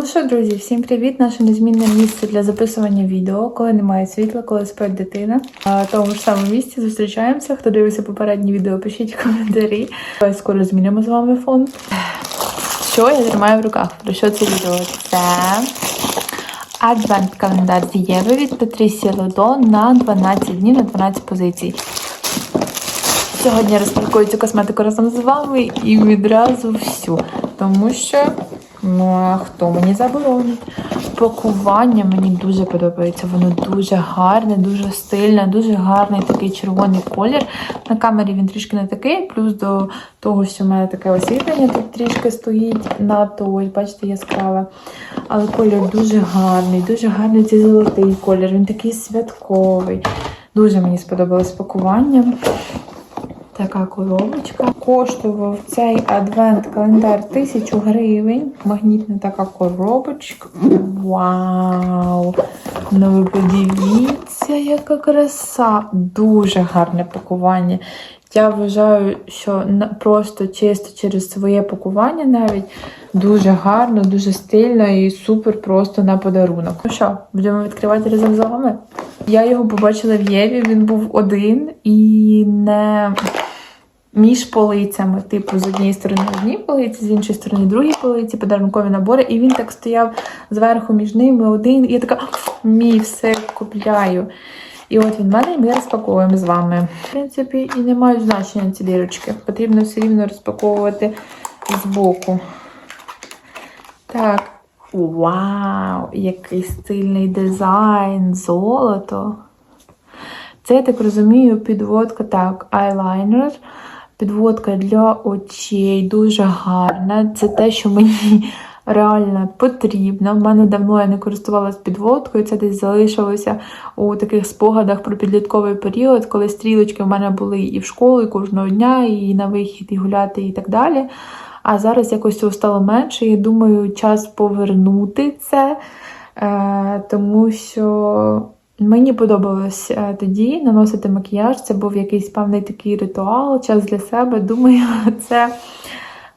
Ну що, друзі, всім привіт! Наше незмінне місце для записування відео, коли немає світла, коли спить дитина. На тому ж самому місці зустрічаємося. Хто дивився попередні відео, пишіть коментарі. Скоро змінимо з вами фон. Що я тримаю в руках? Про що це відео? Це адвент-календар з Єви від Патрісі Ледо на 12 днів на 12 позицій. Сьогодні я розпакую цю косметику разом з вами і відразу всю. Тому що, ну а хто мені заборонить? Пакування мені дуже подобається. Воно дуже гарне, дуже стильне, дуже гарний такий червоний колір. На камері він трішки не такий, плюс до того, що в мене таке освітлення тут трішки стоїть надто, ось, бачите, яскраве. Але колір дуже гарний, дуже гарний цей золотий колір, він такий святковий. Дуже мені сподобалось пакування. Така коробочка. Коштував цей адвент-календар 1000 гривень. Магнітна така коробочка. Вау! Ну ви подивіться, яка краса! Дуже гарне пакування. Я вважаю, що просто чисто через своє пакування навіть дуже гарно, дуже стильно і супер просто на подарунок. Ну що, будемо відкривати разом з вами? Я його побачила в Єві, він був один і не між полицями. Типу, з однієї сторони одні полиці, з іншої сторони другі полиці, подарункові набори. І він так стояв зверху між ними один. І я така мій все купляю. І от він в мене, і ми розпаковуємо з вами. В принципі, і не мають значення ці дірочки. Потрібно все рівно розпаковувати збоку. Так. Вау! Який стильний дизайн, золото. Це, я так розумію, підводка, так, айлайнер. Підводка для очей, дуже гарна. Це те, що мені реально потрібно. У мене давно я не користувалася підводкою, це десь залишилося у таких спогадах про підлітковий період, коли стрілочки в мене були і в школу, і кожного дня, і на вихід, і гуляти, і так далі. А зараз якось цього стало менше. І думаю, час повернути це, е, тому що мені подобалось е, тоді наносити макіяж. Це був якийсь певний такий ритуал, час для себе. Думаю, це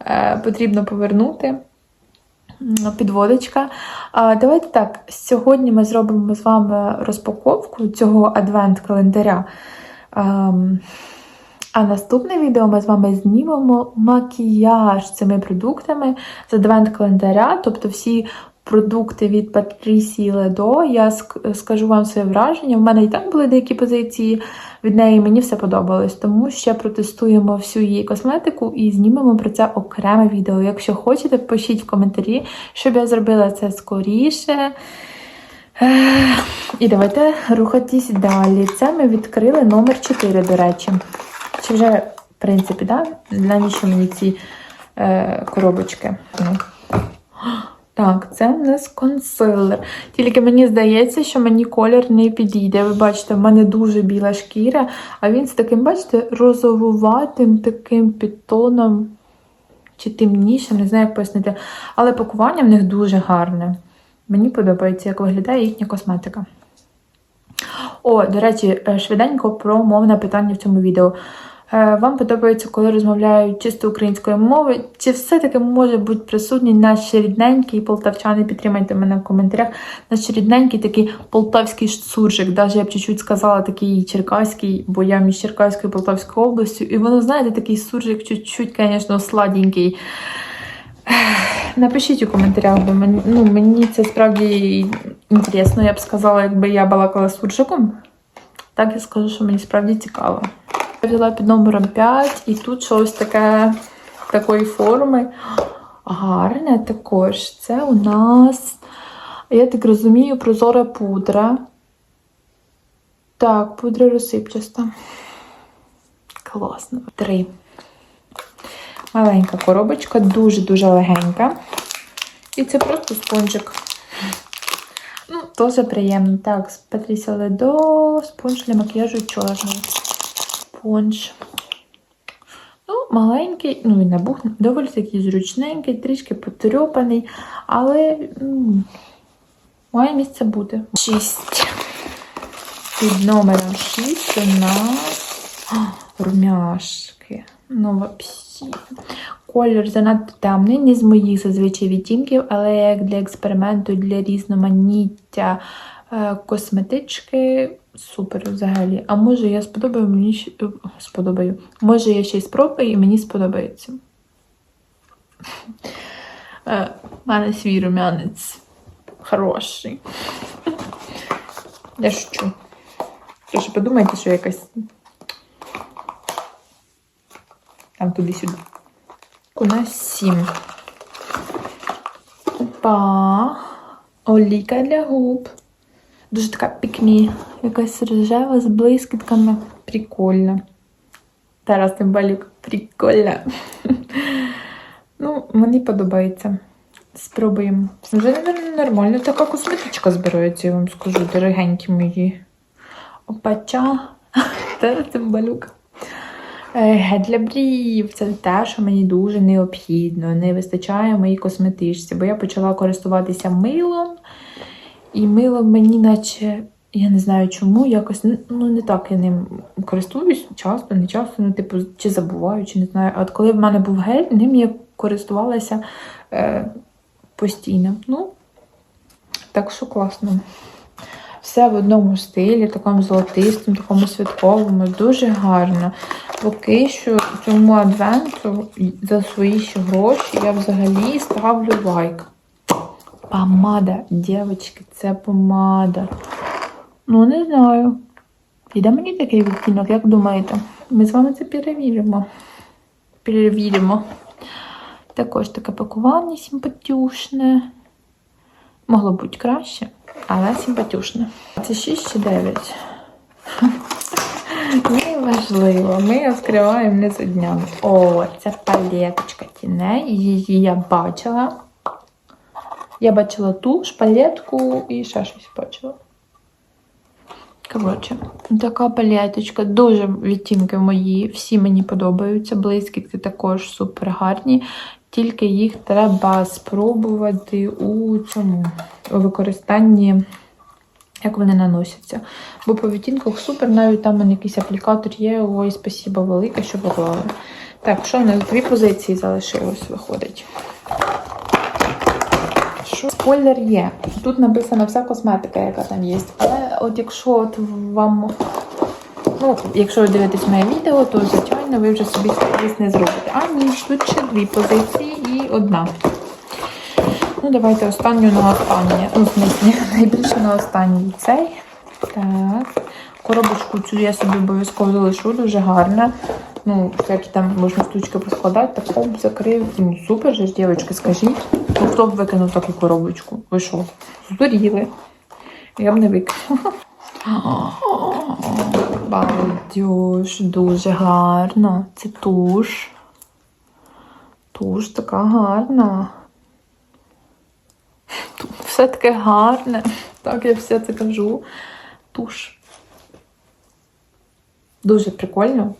е, потрібно повернути. Підводочка. Давайте так. Сьогодні ми зробимо з вами розпаковку цього адвент-календаря. Ем, А наступне відео ми з вами знімемо макіяж цими продуктами з адвент-календаря, тобто всі продукти від Патрісії Ледо. Я скажу вам своє враження. В мене і так були деякі позиції від неї, мені все подобалось. Тому ще протестуємо всю її косметику і знімемо про це окреме відео. Якщо хочете, пишіть в коментарі, щоб я зробила це скоріше. І давайте рухатись далі. Це ми відкрили номер 4, до речі. Чи вже, в принципі, да? навіщо мені ці е, коробочки? Так, це в нас консилер. Тільки мені здається, що мені колір не підійде. Ви бачите, в мене дуже біла шкіра, а він з таким, бачите, розовуватим таким підтоном чи темнішим, не знаю, як пояснити. Але пакування в них дуже гарне. Мені подобається, як виглядає їхня косметика. О, до речі, е, швиденько про мовне питання в цьому відео. Е, Вам подобається, коли розмовляють чисто українською мовою? Чи все-таки може бути присутній наш рідненький полтавчани? Підтримайте мене в коментарях. Наш рідненький такий полтавський суржик. Навіть я б чуть-чуть сказала такий черкаський, бо я між Черкаською і Полтавською областю. І воно, знаєте, такий суржик, чуть-чуть, звісно, сладенький. Напишіть у коментарях, бо мені, ну, мені це справді інтересно. Я б сказала, якби я балакала суржиком. Так я скажу, що мені справді цікаво. Я взяла під номером 5, і тут щось таке такої форми. Гарне також. Це у нас, я так розумію, прозора пудра. Так, пудра розсипчаста. Класно. Три. Маленька коробочка, дуже-дуже легенька. І це просто спонжик. Ну, дуже приємно. Так, з Патрісія Ледо, спонж для макіяжу чорний. Спонж. Ну, маленький, ну він набух, доволі такий зручненький, трішки потрьопаний, але м, має місце бути. Шість. Під номером 6 у нас румяшки. Ну, взагалі. Колір занадто темний, не з моїх зазвичай відтінків, але як для експерименту, для різноманіття косметички супер взагалі. А може я сподобаю мені е, сподобаю. Може я ще й спробую і мені сподобається. Е, У мене свій рум'янець хороший. Я шучу. Ж подумайте, що якась. Там туди-сюди. У нас сім. Опа. Оліка для губ. Дуже така пікмі. Якась рожева з блискітками. Прикольно. Тарас Тимбалюк. Прикольно. Ну, мені подобається. Спробуємо. Вже нормально така косметичка збирається, я вам скажу, дорогенькі мої. Опача. Тарас Тимбалюк. Е, Гель для брів це те, що мені дуже необхідно. Не вистачає моїй косметичці, бо я почала користуватися милом, і мило мені, наче, я не знаю чому, якось ну, не так я ним користуюсь часто, не часто, ну, типу, чи забуваю, чи не знаю. От коли в мене був гель, ним я користувалася е, постійно. Ну, так що класно. Все в одному стилі, такому золотистому, такому святковому, дуже гарно. Поки що цьому адвенту за свої ще гроші я взагалі ставлю лайк. Помада, дівчатки, це помада. Ну, не знаю. Піде мені такий відтінок, як думаєте? Ми з вами це перевіримо. Перевіримо. Також таке пакування симпатюшне. Могло бути краще, але симпатюшне. Це 6 чи 9? Неважливо, ми відкриваємо не за днями. О, це палеточка тіней. Її я бачила. Я бачила ту шпалетку і ще щось бачила. Коротше, така палеточка. Дуже відтінки мої. Всі мені подобаються. Блискітки також супер гарні. Тільки їх треба спробувати у цьому у використанні, як вони наносяться. Бо по відтінках супер, навіть там якийсь аплікатор є. Ой, спасибо велике, що поклали. Так, що в нас дві позиції залишилось, виходить. Що? Спойлер є. Тут написана вся косметика, яка там є. Але от якщо от вам. Ну, якщо ви дивитесь моє відео, то звичайно ви вже собі сюрприз не зробите. А ні, тут ще дві позиції і одна. Ну, давайте останню на останнє. Ну, в найбільше на останній цей. Так. Коробочку цю я собі обов'язково залишу, дуже гарна. Ну, всякі там можна штучки поскладати, так оп, закрив. Ну, супер же ж, дівчатки, скажіть. Ну, хто б викинув таку коробочку? Ви що? Здуріли. Я б не викинула. Балдюш, дуже гарно. Це туш. Туш така гарна. Все таке гарне. Так, я все це кажу. Туш. Дуже прикольно.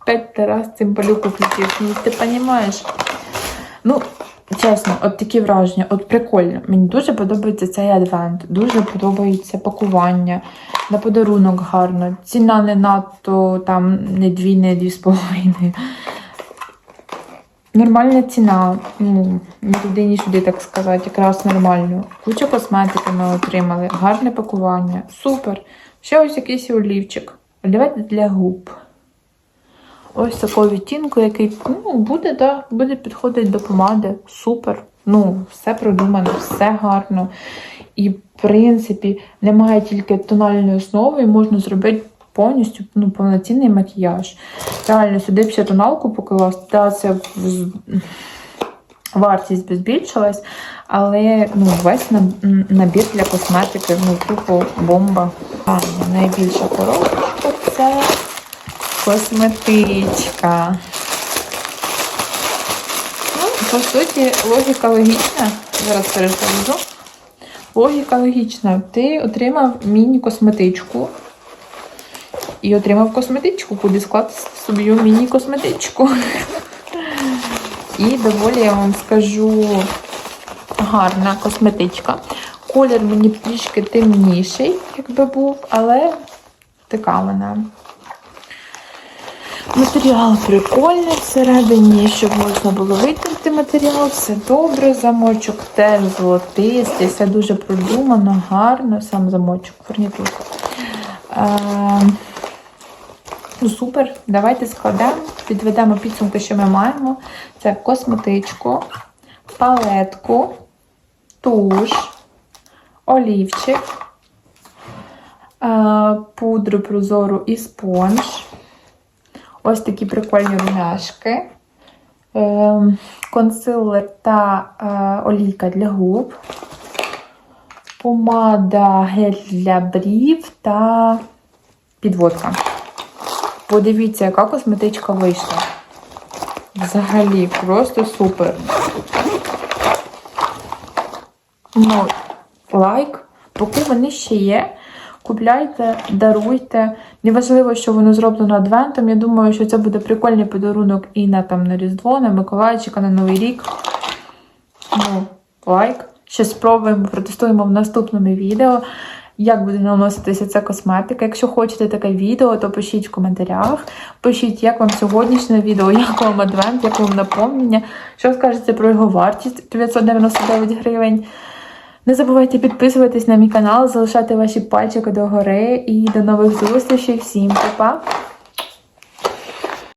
Опять Тарас цимбалюку включив. Ну, ти розумієш? Ну, чесно, от такі враження, от прикольно. Мені дуже подобається цей адвент, дуже подобається пакування. На подарунок гарно. Ціна не надто там не дві, не дві з половиною. Нормальна ціна. Ну, ні сюди, так сказати, якраз нормально. Куча косметики ми отримали, гарне пакування. Супер. Ще ось якийсь олівчик. Олівець для губ. Ось такого відтінку, який ну, буде, да, буде підходити до помади. Супер. Ну, все продумано, все гарно. І, в принципі, немає тільки тональної основи, і можна зробити повністю ну, повноцінний макіяж. Реально, сюди б ще тоналку покласти, та це вартість би збільшилась, але ну, весь набір для косметики, ну, тупо бомба. А, найбільша коробочка це косметичка. Ну, по суті, логіка логічна. Зараз перекладу. Логіка логічна. Ти отримав міні-косметичку. І отримав косметичку, куди скласти собі міні-косметичку. І доволі я вам скажу гарна косметичка. Колір мені трішки темніший, якби був, але така вона. Матеріал прикольний всередині, щоб можна було витерти матеріал, все добре. Замочок теж золотистий, все дуже продумано, гарно, сам замочок, фурнітурка. Е, Ну, супер, давайте складемо, підведемо підсумки, що ми маємо. Це косметичку, палетку, туш, олівчик, е, пудру прозору і спонж. Ось такі прикольні румяшки, е, консилер та е, олійка для губ, помада гель для брів та підводка. Подивіться, яка косметичка вийшла. Взагалі, просто супер. Ну, лайк, поки вони ще є. Купляйте, даруйте. Неважливо, що воно зроблено адвентом. Я думаю, що це буде прикольний подарунок і на там на Різдво, на Миколайчика, на Новий рік. Ну, лайк. Ще спробуємо, протестуємо в наступному відео, як буде наноситися ця косметика. Якщо хочете таке відео, то пишіть в коментарях. Пишіть, як вам сьогоднішнє відео, як вам адвент, як вам наповнення, що скажете про його вартість 999 гривень. Не забувайте підписуватись на мій канал, залишати ваші пальчики догори і до нових зустрічей. Всім па-па!